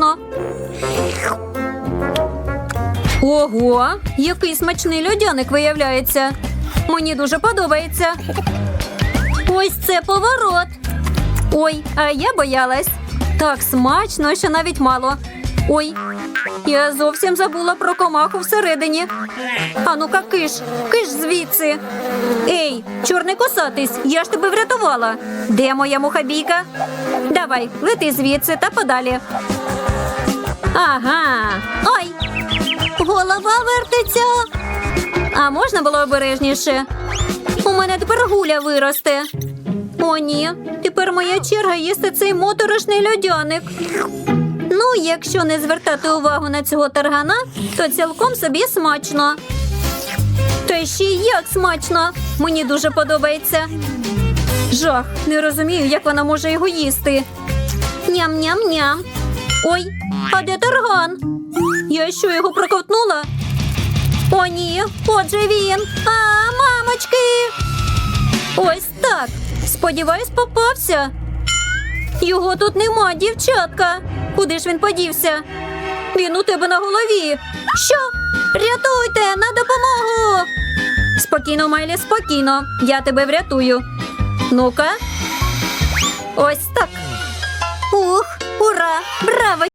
смачно. Ого, який смачний льодяник виявляється. Мені дуже подобається. Ось це поворот. Ой, а я боялась. Так смачно, що навіть мало. Ой, я зовсім забула про комаху всередині. А ну-ка, киш, киш звідси. Ей, чорний косатись, я ж тебе врятувала. Де моя мухабійка? Давай, лети звідси та подалі. Ага. Ой, голова вертиться. А можна було обережніше? У мене тепер гуля виросте. О, ні, тепер моя черга їсти цей моторошний льодяник. Ну, якщо не звертати увагу на цього таргана, то цілком собі смачно. Та ще як смачно! Мені дуже подобається. Жах, не розумію, як вона може його їсти. Ням-ням-ням. Ой, а де тарган? Я що його проковтнула? О, ні, отже він. А, мамочки. Ось так. Сподіваюсь, попався. Його тут нема, дівчатка. Куди ж він подівся? Він у тебе на голові. Що? Рятуйте на допомогу. Спокійно, Майлі, спокійно. Я тебе врятую. Ну-ка. Ось так. Ура! Браво!